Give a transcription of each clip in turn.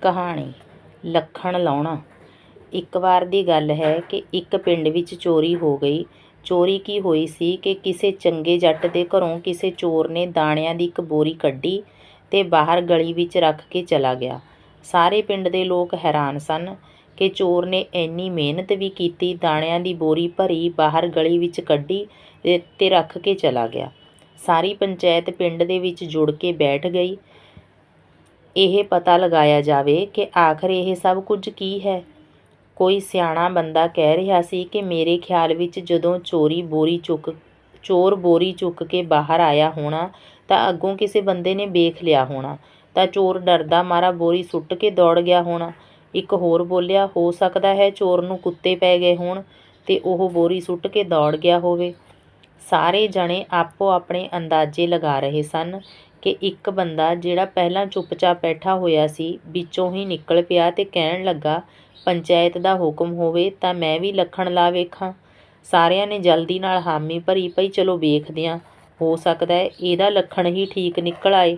ਕਹਾਣੀ, ਲੱਖਣ ਲਾਉਣਾ। ਇੱਕ ਵਾਰ ਦੀ ਗੱਲ ਹੈ ਕਿ ਇੱਕ ਪਿੰਡ ਵਿੱਚ ਚੋਰੀ ਹੋ ਗਈ। ਚੋਰੀ ਕੀ ਹੋਈ ਸੀ ਕਿ ਕਿਸੇ ਚੰਗੇ ਜੱਟ ਦੇ ਘਰੋਂ ਕਿਸੇ ਚੋਰ ਨੇ ਦਾਣਿਆਂ ਦੀ ਇੱਕ ਬੋਰੀ ਕੱਢੀ ਤੇ ਬਾਹਰ ਗਲੀ ਵਿੱਚ ਰੱਖ ਕੇ ਚਲਾ ਗਿਆ। ਸਾਰੇ ਪਿੰਡ ਦੇ ਲੋਕ ਹੈਰਾਨ ਸਨ ਕਿ ਚੋਰ ਨੇ ਇੰਨੀ ਮਿਹਨਤ ਵੀ ਕੀਤੀ, ਦਾਣਿਆਂ ਦੀ ਬੋਰੀ ਭਰੀ, ਬਾਹਰ ਗਲੀ ਵਿੱਚ ਕੱਢੀ ਤੇ- ਤੇ ਰੱਖ ਕੇ ਚਲਾ ਗਿਆ। ਸਾਰੀ ਪੰਚਾਇਤ ਪਿੰਡ ਦੇ ਵਿੱਚ ਜੁੜ ਕੇ ਬੈਠ ਗਈ। ਇਹ ਪਤਾ ਲਗਾਇਆ ਜਾਵੇ ਕਿ ਆਖਰ ਇਹ ਸਭ ਕੁਝ ਕੀ ਹੈ। ਕੋਈ ਸਿਆਣਾ ਬੰਦਾ ਕਹਿ ਰਿਹਾ ਸੀ ਕਿ ਮੇਰੇ ਖਿਆਲ ਵਿੱਚ ਜਦੋਂ ਚੋਰੀ ਬੋਰੀ ਚੁੱਕ, ਚੋਰ ਬੋਰੀ ਚੁੱਕ ਕੇ ਬਾਹਰ ਆਇਆ ਹੋਣਾ, ਤਾਂ ਅੱਗੋਂ ਕਿਸੇ ਬੰਦੇ ਨੇ ਵੇਖ ਲਿਆ ਹੋਣਾ। ਤਾਂ ਚੋਰ ਡਰਦਾ ਮਾਰਾ ਬੋਰੀ ਸੁੱਟ ਕੇ ਦੌੜ ਗਿਆ ਹੋਣਾ। ਇੱਕ ਹੋਰ ਬੋਲਿਆ, ਹੋ ਸਕਦਾ ਹੈ ਚੋਰ ਨੂੰ ਕੁੱਤੇ ਪੈ ਗਏ ਹੋਣ, ਤੇ ਉਹ ਬੋਰੀ ਸੁੱਟ ਕੇ ਦੌੜ ਗਿਆ ਹੋਵੇ। ਸਾਰੇ ਜਣੇ ਆਪੋ ਆਪਣੇ ਅੰਦਾਜ਼ੇ ਲਗਾ ਰਹੇ ਸਨ ਕਿ ਇੱਕ ਬੰਦਾ ਜਿਹੜਾ ਪਹਿਲਾਂ ਚੁੱਪਚਾਪ ਬੈਠਾ ਹੋਇਆ ਸੀ, ਵਿੱਚੋਂ ਹੀ ਨਿਕਲ ਪਿਆ ਤੇ ਕਹਿਣ ਲੱਗਾ, ਪੰਚਾਇਤ ਦਾ ਹੁਕਮ ਹੋਵੇ ਤਾਂ ਮੈਂ ਵੀ ਲੱਖਣ ਲਾ ਵੇਖਾਂ। ਸਾਰਿਆਂ ਨੇ ਜਲਦੀ ਨਾਲ ਹਾਮੀ ਭਰੀ ਪਈ, ਚਲੋ ਵੇਖਦੇ ਹਾਂ ਹੋ ਸਕਦਾ ਹੈ ਇਹਦਾ ਲੱਖਣ ਹੀ ਠੀਕ ਨਿਕਲ ਆਏ।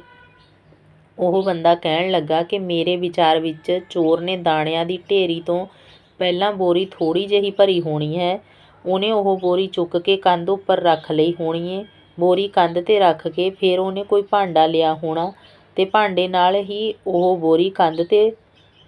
ਉਹ ਬੰਦਾ ਕਹਿਣ ਲੱਗਾ ਕਿ ਮੇਰੇ ਵਿਚਾਰ ਵਿੱਚ ਚੋਰ ਨੇ ਦਾਣਿਆਂ ਦੀ ਢੇਰੀ ਤੋਂ ਪਹਿਲਾਂ ਬੋਰੀ ਥੋੜੀ ਜਿਹੀ ਭਰੀ ਹੋਣੀ ਹੈ, ਉਹਨੇ ਉਹ ਬੋਰੀ ਚੁੱਕ ਕੇ ਕੰਧ ਉੱਪਰ ਰੱਖ ਲਈ ਹੋਣੀ ਏ। ਬੋਰੀ ਕੰਧ ਤੇ ਰੱਖ ਕੇ ਫਿਰ ਉਹਨੇ ਕੋਈ ਭਾਂਡਾ ਲਿਆ ਹੋਣਾ ਅਤੇ ਭਾਂਡੇ ਨਾਲ ਹੀ ਉਹ ਬੋਰੀ ਕੰਧ ਤੇ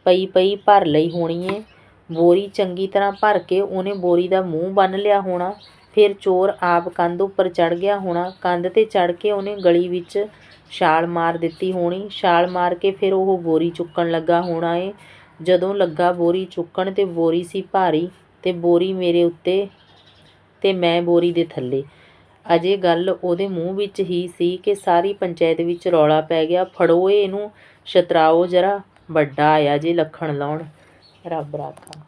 ਪਈ ਪਈ ਭਰ ਲਈ ਹੋਣੀ ਏ। ਬੋਰੀ ਚੰਗੀ ਤਰ੍ਹਾਂ ਭਰ ਕੇ ਉਹਨੇ ਬੋਰੀ ਦਾ ਮੂੰਹ ਬੰਨ੍ਹ ਲਿਆ ਹੋਣਾ, ਫਿਰ ਚੋਰ ਆਪ ਕੰਧ ਉੱਪਰ ਚੜ੍ਹ ਗਿਆ ਹੋਣਾ। ਕੰਧ ਤੇ ਚੜ੍ਹ ਕੇ ਉਹਨੇ ਗਲੀ ਵਿੱਚ ਛਾਲ ਮਾਰ ਦਿੱਤੀ ਹੋਣੀ। ਛਾਲ ਮਾਰ ਕੇ ਫਿਰ ਉਹ ਬੋਰੀ ਚੁੱਕਣ ਲੱਗਾ ਹੋਣਾ ਏ। ਜਦੋਂ ਲੱਗਾ ਬੋਰੀ ਚੁੱਕਣ ਤੇ ਬੋਰੀ ਸੀ ਭਾਰੀ ਤੇ ਬੋਰੀ ਮੇਰੇ ਉੱਤੇ ਤੇ ਮੈਂ ਬੋਰੀ ਦੇ ਥੱਲੇ। ਅਜੇ ਗੱਲ ਉਹਦੇ ਮੂੰਹ ਵਿੱਚ ਹੀ ਸੀ ਕਿ ਸਾਰੀ ਪੰਚਾਇਤ ਵਿੱਚ ਰੌਲਾ ਪੈ ਗਿਆ। ਫੜੋ ਇਹਨੂੰ, ਸ਼ਤਰਾਓ ਜਰਾ, ਵੱਡਾ ਆਇਆ ਜੇ ਲੱਖਣ ਲਾਉਣ। ਰੱਬ ਰਾਖਾ।